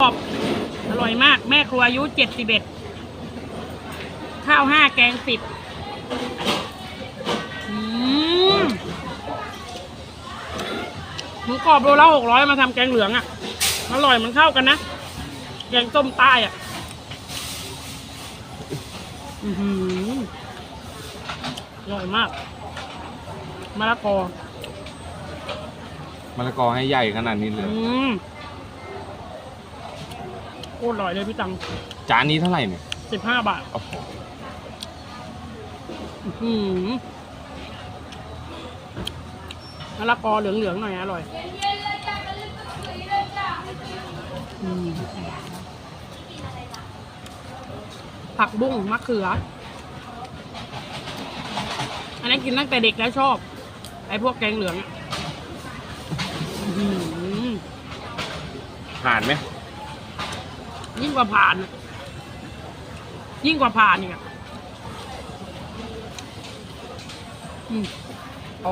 กรอบอร่อยมาก แม่ครัวอายุเจ็ดสิบเอ็ดข้าวห้าแกงสิบอืมหมูกรอบโลละหกร้อยมาทำแกงเหลืองอะ่ะ อร่อยมันเข้ากันนะ แกงส้มใต้อะ่ะอือหืออร่อยมากมะละกอมะละกอให้ใหญ่ขนาดนี้เลย อืม โคตรอร่อยเลยพี่ตังจานนี้เท่าไหร่เนี่ยสิบห้าบาทโอ้โหอื้อหือมะละกอเหลืองๆหน่อยอร่อยอืมผักบุ้งมะเขือ อันนี้นกินตั้งแต่เด็กแล้วชอบ ไอ้พวกแกงเหลืองอะอื้อหือผ่านไหม ยิ่งกว่าผ่าน ยิ่งกว่าผ่านอีกอะอืม